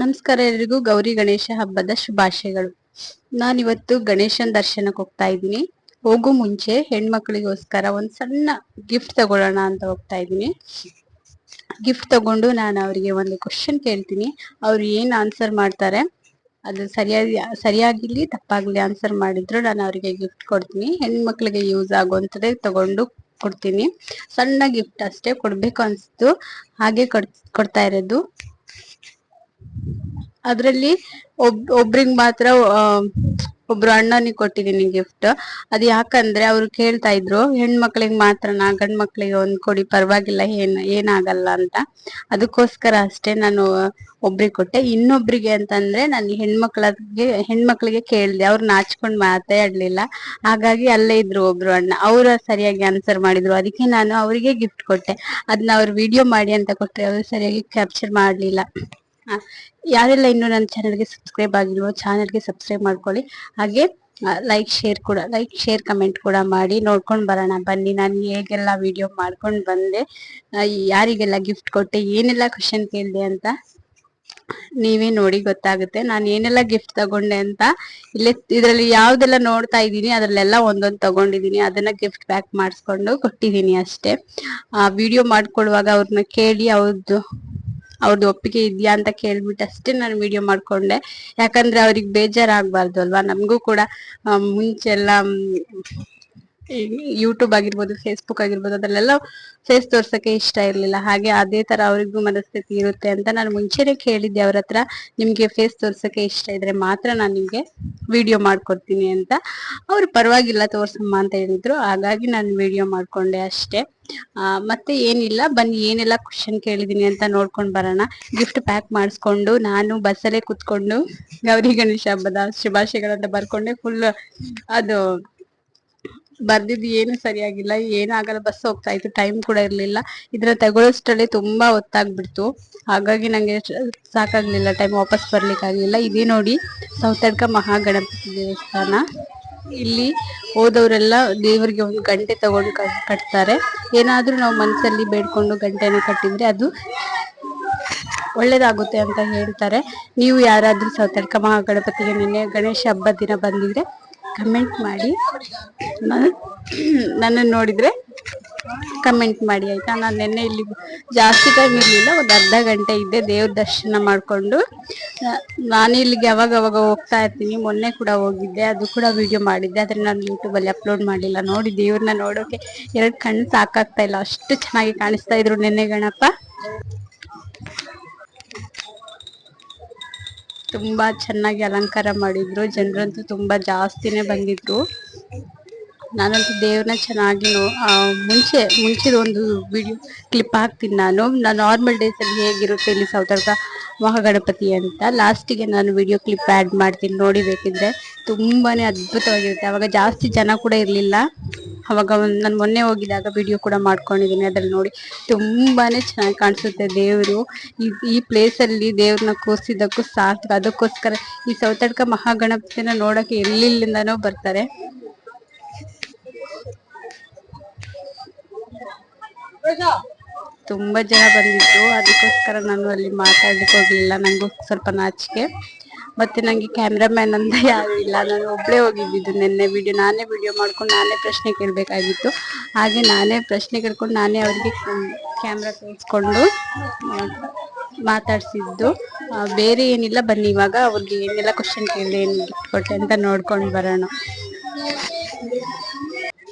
ನಮಸ್ಕಾರ ಎಲ್ರಿಗೂ ಗೌರಿ ಗಣೇಶ ಹಬ್ಬದ ಶುಭಾಶಯಗಳು. ನಾನಿವತ್ತು ಗಣೇಶನ ದರ್ಶನಕ್ಕೆ ಹೋಗ್ತಾ ಇದ್ದೀನಿ. ಹೋಗೋ ಮುಂಚೆ ಹೆಣ್ಮಕ್ಳಿಗೋಸ್ಕರ ಒಂದು ಸಣ್ಣ ಗಿಫ್ಟ್ ತಗೊಳ್ಳೋಣ ಅಂತ ಹೋಗ್ತಾ ಇದ್ದೀನಿ. ಗಿಫ್ಟ್ ತಗೊಂಡು ನಾನು ಅವರಿಗೆ ಒಂದು ಕ್ವಶನ್ ಕೇಳ್ತೀನಿ. ಅವ್ರು ಏನು ಆನ್ಸರ್ ಮಾಡ್ತಾರೆ? ಅದು ಸರಿಯಾಗಿ, ಸರಿಯಾಗಿರ್ಲಿ, ತಪ್ಪಾಗ್ಲಿ ಆನ್ಸರ್ ಮಾಡಿದ್ರು ನಾನು ಅವರಿಗೆ ಗಿಫ್ಟ್ ಕೊಡ್ತೀನಿ. ಹೆಣ್ಮಕ್ಳಿಗೆ ಯೂಸ್ ಆಗುವಂಥದ್ದೇ ತಗೊಂಡು ಕೊಡ್ತೀನಿ. ಸಣ್ಣ ಗಿಫ್ಟ್ ಅಷ್ಟೇ ಕೊಡ್ಬೇಕು ಅನ್ಸ್ತು. ಹಾಗೆ ಕೊಡ್ತಾ ಇರೋದು. ಅದ್ರಲ್ಲಿ ಒಬ್, ಒಬ್ರಿಗ್ ಮಾತ್ರ ಒಬ್ರು ಅಣ್ಣನಿಗೆ ಕೊಟ್ಟಿದ್ದೀನಿ ಗಿಫ್ಟ್ ಅದ್ ಯಾಕಂದ್ರೆ ಅವ್ರು ಕೇಳ್ತಾ ಇದ್ರು, ಹೆಣ್ಮಕ್ಳಿಗೆ ಮಾತ್ರನಾ ಗಂಡ್ ಮಕ್ಳಿಗೆ ಒಂದ್ ಕೊಡಿ, ಪರವಾಗಿಲ್ಲ, ಏನ್, ಏನಾಗಲ್ಲ ಅಂತ. ಅದಕ್ಕೋಸ್ಕರ ಅಷ್ಟೇ ನಾನು ಒಬ್ರಿಗೆ ಕೊಟ್ಟೆ. ಇನ್ನೊಬ್ರಿಗೆ ಅಂತಂದ್ರೆ ನಾನು ಹೆಣ್ಮಕ್ಳಿಗೆ ಹೆಣ್ಮಕ್ಳಿಗೆ ಕೇಳ್ದೆ. ಅವ್ರು ನಾಚ್ಕೊಂಡ್ ಮಾತಾಡ್ಲಿಲ್ಲ. ಹಾಗಾಗಿ ಅಲ್ಲೇ ಇದ್ರು ಒಬ್ರು ಅಣ್ಣ. ಅವ್ರ ಸರಿಯಾಗಿ ಆನ್ಸರ್ ಮಾಡಿದ್ರು. ಅದಕ್ಕೆ ನಾನು ಅವರಿಗೆ ಗಿಫ್ಟ್ ಕೊಟ್ಟೆ. ಅದನ್ನ ಅವ್ರು ವಿಡಿಯೋ ಮಾಡಿ ಅಂತ ಕೊಟ್ರೆ ಅವ್ರು ಸರಿಯಾಗಿ ಕ್ಯಾಪ್ಚರ್ ಮಾಡ್ಲಿಲ್ಲ. ಯಾರೆಲ್ಲ ಇನ್ನು ನನ್ನ ಚಾನಲ್ಗೆ ಸಬ್ಸ್ಕ್ರೈಬ್ ಆಗಿಲ್ವೋ ಚಾನಲ್ಗೆ ಸಬ್ಸ್ಕ್ರೈಬ್ ಮಾಡ್ಕೊಳ್ಳಿ. ಹಾಗೆ ಲೈಕ್ ಶೇರ್ ಕೂಡ ಲೈಕ್ ಶೇರ್ ಕಮೆಂಟ್ ಕೂಡ ಮಾಡಿ. ನೋಡ್ಕೊಂಡು ಬರೋಣ. ಬನ್ನಿ, ನಾನು ಹೇಗೆಲ್ಲ ವಿಡಿಯೋ ಮಾಡ್ಕೊಂಡು ಬಂದೆ. ಯಾರಿಗೆಲ್ಲ ಗಿಫ್ಟ್ ಕೊಟ್ಟೆ, ಏನೆಲ್ಲ ಕ್ವಶನ್ ಕೇಳಿದೆ ಅಂತ ನೀವೇ ನೋಡಿ ಗೊತ್ತಾಗುತ್ತೆ. ನಾನು ಏನೆಲ್ಲ ಗಿಫ್ಟ್ ತಗೊಂಡೆ ಅಂತ ಇಲ್ಲೇ ಇದರಲ್ಲಿ ಯಾವ್ದೆಲ್ಲ ನೋಡ್ತಾ ಇದ್ದೀನಿ, ಅದ್ರಲ್ಲೆಲ್ಲ ಒಂದೊಂದು ತಗೊಂಡಿದ್ದೀನಿ. ಅದನ್ನ ಗಿಫ್ಟ್ ಪ್ಯಾಕ್ ಮಾಡಿಸ್ಕೊಂಡು ಕೊಟ್ಟಿದ್ದೀನಿ ಅಷ್ಟೇ. ಆ ವಿಡಿಯೋ ಮಾಡ್ಕೊಡುವಾಗ ಅವ್ರನ್ನ ಕೇಳಿ ಅವ್ರದ್ದು ಅವ್ರದ್ದು ಒಪ್ಪಿಗೆ ಇದೆಯಾ ಅಂತ ಕೇಳ್ಬಿಟ್ಟು ಅಷ್ಟೇ ನಾನು ವಿಡಿಯೋ ಮಾಡ್ಕೊಂಡೆ. ಯಾಕಂದ್ರೆ ಅವ್ರಿಗೆ ಬೇಜಾರಾಗಬಾರ್ದು ಅಲ್ವಾ? ನಮಗೂ ಕೂಡ ಮುಂಚೆಲ್ಲ ಯೂಟ್ಯೂಬ್ ಆಗಿರ್ಬೋದು ಫೇಸ್ಬುಕ್ ಆಗಿರ್ಬೋದು, ಅದ್ರಲ್ಲೆಲ್ಲ ಫೇಸ್ ತೋರ್ಸಕ್ಕೆ ಇಷ್ಟ ಇರಲಿಲ್ಲ. ಹಾಗೆ ಅದೇ ತರ ಅವ್ರಿಗೂ ಮನಸ್ಥಿತಿ ಇರುತ್ತೆ ಅಂತ ನಾನು ಮುಂಚೆನೆ ಕೇಳಿದ್ದೆ ಅವ್ರ ಹತ್ರ. ನಿಮ್ಗೆ ಫೇಸ್ ತೋರ್ಸಕ್ಕೆ ಇಷ್ಟ ಇದ್ರೆ ಮಾತ್ರ ನಾನು ನಿಮ್ಗೆ ವಿಡಿಯೋ ಮಾಡ್ಕೊಡ್ತೀನಿ ಅಂತ. ಅವ್ರು ಪರವಾಗಿಲ್ಲ ತೋರ್ಸಮ್ಮ ಅಂತ ಹೇಳಿದ್ರು. ಹಾಗಾಗಿ ನಾನು ವಿಡಿಯೋ ಮಾಡ್ಕೊಂಡೆ ಅಷ್ಟೇ. ಮತ್ತೆ ಏನಿಲ್ಲ. ಬನ್ನಿ, ಏನೆಲ್ಲ ಕ್ವಶನ್ ಕೇಳಿದೀನಿ ಅಂತ ನೋಡ್ಕೊಂಡ್ ಬರೋಣ. ಗಿಫ್ಟ್ ಪ್ಯಾಕ್ ಮಾಡಿಸ್ಕೊಂಡು ನಾನು ಬಸ್ಸಲ್ಲೇ ಕುತ್ಕೊಂಡು ಗೌರಿ ಗಣೇಶ ಹಬ್ಬದ ಶುಭಾಶಯಗಳಂತ ಬರ್ಕೊಂಡೆ. ಫುಲ್ ಅದು ಬರ್ದಿದ್ದು ಏನು ಸರಿಯಾಗಿಲ್ಲ. ಏನಾಗಲ್ಲ, ಬಸ್ ಹೋಗ್ತಾ ಇತ್ತು ಟೈಮ್ ಕೂಡ ಇರಲಿಲ್ಲ. ಇದ್ರ ತಗೊಳ್ಳೋಷ್ಟರಲ್ಲಿ ತುಂಬಾ ಹೊತ್ತಾಗ್ಬಿಡ್ತು. ಹಾಗಾಗಿ ನಂಗೆ ಶ- ಸಾಕಾಗ್ಲಿಲ್ಲ ಟೈಮ್ ವಾಪಸ್ ಬರ್ಲಿಕ್ಕಾಗ್ಲಿಲ್ಲ. ಇದೇ ನೋಡಿ ಸೌತಡ್ಕ ಮಹಾಗಣಪತಿ ದೇವಸ್ಥಾನ. ಇಲ್ಲಿ ಹೋದವರೆಲ್ಲ ದೇವರಿಗೆ ಒಂದು ಗಂಟೆ ತಗೊಂಡು ಕಟ್ತಾರೆ. ಏನಾದರೂ ನಾವು ಮನಸ್ಸಲ್ಲಿ ಬೇಡ್ಕೊಂಡು ಗಂಟೆನ ಕಟ್ಟಿದ್ರೆ ಅದು ಒಳ್ಳೇದಾಗುತ್ತೆ ಅಂತ ಹೇಳ್ತಾರೆ. ನೀವು ಯಾರಾದ್ರೂ ಸೌತಡ್ಕ ಮಹಾಗಣಪತಿಗೆ ನಿನ್ನೆ ಗಣೇಶ ಹಬ್ಬದ ದಿನ ಬಂದಿದ್ರೆ ಕಮೆಂಟ್ ಮಾಡಿ. ನನ್ನ- ನನ್ನನ್ನು ನೋಡಿದರೆ ಕಮೆಂಟ್ ಮಾಡಿ, ಆಯಿತಾ? ನಾನು ನಿನ್ನೆ ಇಲ್ಲಿ ಜಾಸ್ತಿ ಟೈಮ್ ಇರಲಿಲ್ಲ, ಒಂದು ಅರ್ಧ ಗಂಟೆ ಇದ್ದೆ ದೇವ್ರ ದರ್ಶನ ಮಾಡಿಕೊಂಡು. ನಾನು ಇಲ್ಲಿಗೆ ಯಾವಾಗ ಅವಾಗ ಹೋಗ್ತಾ ಇರ್ತೀನಿ, ಮೊನ್ನೆ ಕೂಡ ಹೋಗಿದ್ದೆ, ಅದು ಕೂಡ ವಿಡಿಯೋ ಮಾಡಿದ್ದೆ, ಆದರೆ ನಾನು ಯೂಟ್ಯೂಬಲ್ಲಿ ಅಪ್ಲೋಡ್ ಮಾಡಿಲ್ಲ. ನೋಡಿ ದೇವ್ರನ್ನ ನೋಡೋಕೆ ಎರಡು ಕಣ್ಣು ಸಾಕಾಗ್ತಾ ಇಲ್ಲ, ಅಷ್ಟು ಚೆನ್ನಾಗಿ ಕಾಣಿಸ್ತಾ ಇದ್ರು ನಿನ್ನೆ ಗಣಪ. ತುಂಬಾ ಚೆನ್ನಾಗಿ ಅಲಂಕಾರ ಮಾಡಿದ್ರು. ಜನರಂತೂ ತುಂಬಾ ಜಾಸ್ತಿನೇ ಬಂದಿದ್ರು. ನಾನಂತೂ ದೇವ್ರನ್ನ ಚೆನ್ನಾಗಿ ಮುಂಚೆ ಮುಂಚೆ ಒಂದು ವಿಡಿಯೋ ಕ್ಲಿಪ್ ಹಾಕ್ತೀನಿ ನಾನು. ನಾನು ನಾರ್ಮಲ್ ಅಲ್ಲಿ ಹೇಗಿರುತ್ತೆ ಇಲ್ಲಿ ಸೌತರ್ಕ ಮಹಾಗಣಪತಿ ಅಂತ. ಲಾಸ್ಟಿಗೆ ನಾನು ವಿಡಿಯೋ ಕ್ಲಿಪ್ ಆ್ಯಡ್ ಮಾಡ್ತೀನಿ. ನೋಡಿ ಬೇಕಿದ್ರೆ ತುಂಬಾನೇ ಅದ್ಭುತವಾಗಿರುತ್ತೆ. ಅವಾಗ ಜಾಸ್ತಿ ಜನ ಕೂಡ ಇರಲಿಲ್ಲ. ಅವಾಗ ಒಂದು ನಾನು ಮೊನ್ನೆ ಹೋಗಿದ್ದಾಗ ವಿಡಿಯೋ ಕೂಡ ಮಾಡ್ಕೊಂಡಿದ್ದೀನಿ ಅದ್ರಲ್ಲಿ ನೋಡಿ ತುಂಬಾನೇ ಚೆನ್ನಾಗಿ ಕಾಣಿಸುತ್ತೆ ದೇವರು. ಈ ಈ ಪ್ಲೇಸ್ ಅಲ್ಲಿ ದೇವ್ರನ್ನ ಕೂರ್ಸಿದ್ದಕ್ಕೂ ಸಾರ್ಥಕ. ಅದಕ್ಕೋಸ್ಕರ ಈ ಸೌತಡ್ಕ ಮಹಾಗಣಪತಿನ ನೋಡಕ್ಕೆ ಎಲ್ಲಿಲ್ಲಿಂದನೋ ಬರ್ತಾರೆ. ತುಂಬಾ ಜನ ಬಂದಿದ್ರು. ಅದಕ್ಕೋಸ್ಕರ ನಾನು ಅಲ್ಲಿ ಮಾತಾಡ್ಲಿಕ್ಕೆ ಹೋಗ್ಲಿಲ್ಲ. ನಂಗೂ ಸ್ವಲ್ಪ ನಾಚಿಕೆ. ಮತ್ತೆ ನಂಗೆ ಕ್ಯಾಮ್ರಾಮ್ಯಾನ್ ಅಂತ ಯಾರು ಇಲ್ಲ. ನಾನು ಒಬ್ಳೆ ಹೋಗಿದ್ದಿದ್ದು ನಿನ್ನೆ ವಿಡಿಯೋ ನಾನೇ ವಿಡಿಯೋ ಮಾಡ್ಕೊಂಡು ನಾನೇ ಪ್ರಶ್ನೆ ಕೇಳಬೇಕಾಗಿತ್ತು. ಹಾಗೆ ನಾನೇ ಪ್ರಶ್ನೆ ಕೇಳ್ಕೊಂಡು ನಾನೇ ಅವರಿಗೆ ಕ್ಯಾಮ್ರಾ ತೋರಿಸ್ಕೊಂಡು ಮಾತಾಡಿಸಿದ್ದು. ಬೇರೆ ಏನಿಲ್ಲ. ಬನ್ನಿ, ಇವಾಗ ಅವ್ರಿಗೆ ಏನೆಲ್ಲ ಕ್ವಶನ್ ಕೇಳಿದೆ, ಏನು ಕೊಟ್ಟೆ ಅಂತ ನೋಡ್ಕೊಂಡು ಬರೋಣ.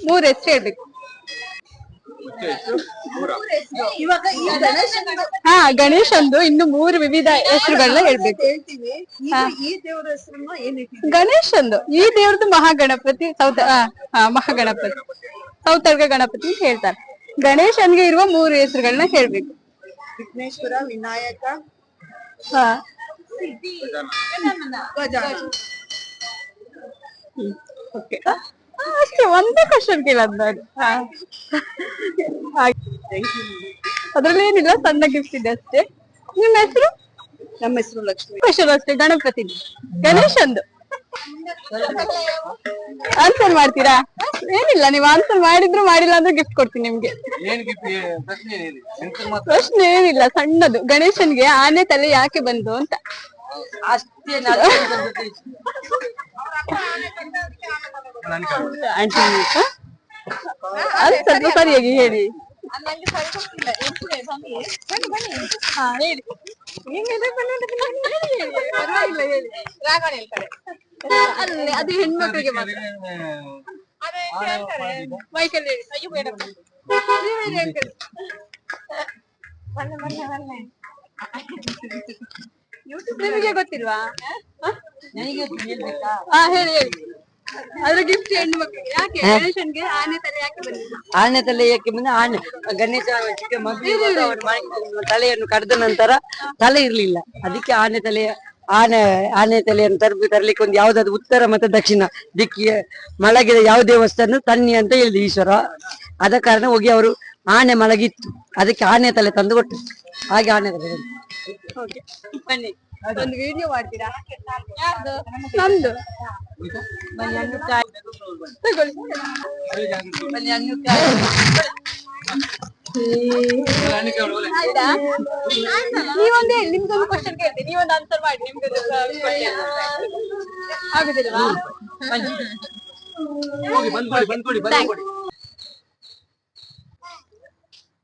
ಮೂರು ಹೆಸರು ಹೇಳ್ಬೇಕು. ಹಾ ಗಣೇಶಂದು ಇನ್ನು ಮೂರು ವಿವಿಧ ಹೆಸರುಗಳನ್ನ ಹೇಳ್ಬೇಕು. ಗಣೇಶಂದು ಈ ದೇವರ ಹೆಸರನ್ನ ಏನ್ ಇಟ್ಟಿದ್ದೀವಿ ಗಣೇಶ್ ಒಂದು ಈ ದೇವ್ರದ್ದು ಮಹಾಗಣಪತಿ ಸೌತ ಮಹಾಗಣಪತಿ. ಸೌತರ್ಗ ಗಣಪತಿ ಅಂತ ಹೇಳ್ತಾರೆ. ಗಣೇಶನ್ಗೆ ಇರುವ ಮೂರು ಹೆಸರುಗಳನ್ನ ಹೇಳ್ಬೇಕು. ವಿಘ್ನೇಶ್ವರ ವಿನಾಯಕ ಹಾ. ಗಜಾನನ. ಓಕೆ. ಅಷ್ಟೇ ಒಂದೇ ಕ್ವಶನ್ ಕೇಳದ್ ನಾನು. ಅದ್ರಲ್ಲಿ ಏನಿಲ್ಲ ಸಣ್ಣ ಗಿಫ್ಟ್ ಇದೆ ಅಷ್ಟೇ. ನಿಮ್ಮ ಹೆಸರು? ನಮ್ಮ ಹೆಸರು ಲಕ್ಷ್ಮಿ. ಕ್ವಶನ್ ಅಷ್ಟೇ ಗಣಪತಿ. ಗಣೇಶಂದು. ಆನ್ಸರ್ ಮಾಡ್ತೀರಾ? ಏನಿಲ್ಲ ನೀವು ಆನ್ಸರ್ ಮಾಡಿದ್ರು ಮಾಡಿಲ್ಲ ಅಂದ್ರೆ ಗಿಫ್ಟ್ ಕೊಡ್ತೀನಿ ನಿಮ್ಗೆ. ಏನ್ ಗಿಫ್ಟ್ ಪ್ರಶ್ನೆ ಏನಿಲ್ಲ ಸಣ್ಣದು. ಗಣೇಶನ್ಗೆ ಆನೆ ತಲೆ ಯಾಕೆ ಬಂತು ಅಂತ. ಅಷ್ಟೇ ಆಂಟಿ ಅದು ಸ್ವಲ್ಪ ಸರಿಯಾಗಿ ಹೇಳಿ. ಹಾ ಹೇಳಿ. ಪರವಾಗಿಲ್ಲ ಹೇಳಿ. ಅಲ್ಲೇ ಅದು ಹೆಣ್ಮಕ್ಳಿಗೆ ಮಾತ್ರ. ಮೈಕಲ್ಲಿ ಹೇಳಿ. ಅಯ್ಯೋ ಬೇಡ ನೀವ್ ಹೇಳಿ uncle. ನಿಮಗೆ ಗೊತ್ತಿಲ್ವಾ? ಹಾ ಹೇಳಿ ಹೇಳಿ. ಅದ್ರ ಗಿಫ್ಟ್ ಹೆಣ್ಣು ಮಕ್ಕಳಿಗೆ. ಯಾಕೆ? ಗಣೇಶನ್ಗೆ ಆನೆ ತಲೆ ಯಾಕೆ ಬಂದಿಲ್ಲ ಆನೆ ತಲೆ ಯಾಕೆ ಬಂದ್ರೆ ಆನೆ ಗಣೇಶ ಚಿಕ್ಕ ಮಗು ತಲೆಯನ್ನು ಕಡ್ದ ನಂತರ ತಲೆ ಇರ್ಲಿಲ್ಲ. ಅದಕ್ಕೆ ಆನೆ ತಲೆ ಆನೆ ಆನೆ ತಲೆಯನ್ನು ತರ್ಬಿ ತರ್ಲಿಕ್ಕೆ ಒಂದು ಯಾವ್ದಾದ್ರು ಉತ್ತರ ಮತ್ತೆ ದಕ್ಷಿಣ ದಿಕ್ಕಿ ಮಲಗಿದ ಯಾವ ದೇವಸ್ಥಾನ ತನ್ನಿ ಅಂತ ಹೇಳಿದ್ರು ಈಶ್ವರ. ಆದ ಕಾರಣ ಹೋಗಿ ಅವರು ಆನೆ ಮಲಗಿತ್ತು. ಅದಕ್ಕೆ ಆನೆ ತಲೆ ತಂದು ಕೊಟ್ಟು ಹಾಗೆ ಆನೆ ತಲೆ ಬನ್ನಿ. ಒಂದು ವಿಡಿಯೋ ಮಾಡ್ತೀರಾ? ಯಾರ್ದು? ತಗೊಳ್ಳಿ ನೀವೊಂದು ಹೇಳಿ ನಿಮ್ಗೊಂದು ಕ್ವಶನ್ ಕೇಳ್ತೀನಿ. ನೀವೊಂದು ಆನ್ಸರ್ ಮಾಡಿ ನಿಮ್ಗೆ ಆಗುದಿಲ್ವಾ?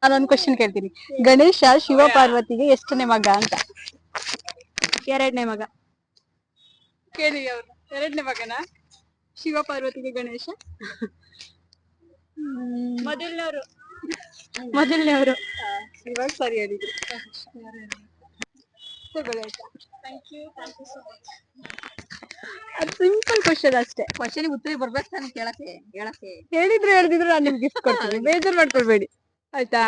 ನಾನೊಂದು ಕ್ವಶನ್ ಕೇಳ್ತೀನಿ. ಗಣೇಶ ಶಿವ ಪಾರ್ವತಿಗೆ ಎಷ್ಟನೇ ಮಗ ಅಂತ? ಎರಡನೇ ಮಗ. ಕೇಳಿ ಅವ್ರು. ಎರಡನೇ ಮಗನ? ಶಿವ ಪಾರ್ವತಿಗೆ ಗಣೇಶ? ಮೊದಲನವರು. ಮೊದಲನೇವರು. ಇವಾಗ ಸರಿ ಹೇಳಿದ್ರು ತಗೊಳ್ಳಿ ಆಯ್ತಾ thank you thank you so much ಅದು ಸಿಂಪಲ್ ಕ್ವಶನ್ ಅಷ್ಟೇ. ಕ್ವಶನ್ ಉತ್ತರ ಬರ್ಬೇಕು ನಾನು ಕೇಳಕ್ಕೆ ಹೇಳಕ್ಕೆ? ಹೇಳಿದ್ರು ಹೇಳ್ದಿದ್ರು ನಾನು ನಿಮ್ಗೆ ಗಿಫ್ಟ್ ಕೊಡ್ತೀನಿ. ಬೇಜಾರ್ ಮಾಡ್ಕೊಳ್ಬೇಡಿ. ಆಯ್ತಾ?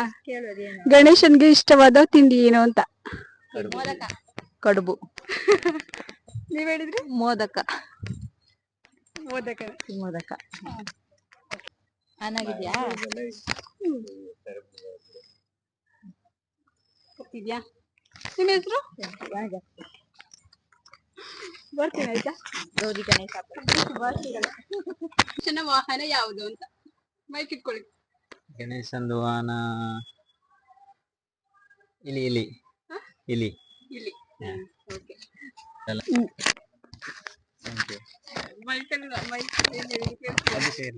ಗಣೇಶನ್ಗೆ ಇಷ್ಟವಾದ ತಿಂಡಿ ಏನು ಅಂತ? ಕಡುಬು. ನೀವ್ ಹೇಳಿದ್ರಿ? ಮೋದಕ. ಮೋದಕ. ಮೋದಕ. ಚೆನ್ನಾಗಿದ್ಯಾ ಗೊತ್ತಿದ್ಯಾ? ನಿಮ್ಮ ಹೆಸರು? ಬರ್ತೀನಿ ಆಯ್ತಾ? ಗೌರಿ ಗಣೇಶ. ಗಣೇಶನ ವಾಹನ ಯಾವುದು ಅಂತ? ಮೈಕ್ ಇಟ್ಕೊಳ್ಳಿ. ಗಣೇಶಂದು ವಾಹನ. ಇಲಿ ಇಲಿ. ಇಲಿ. ಇಲಿ. ಇಲ್ಲಿ ಹಾ.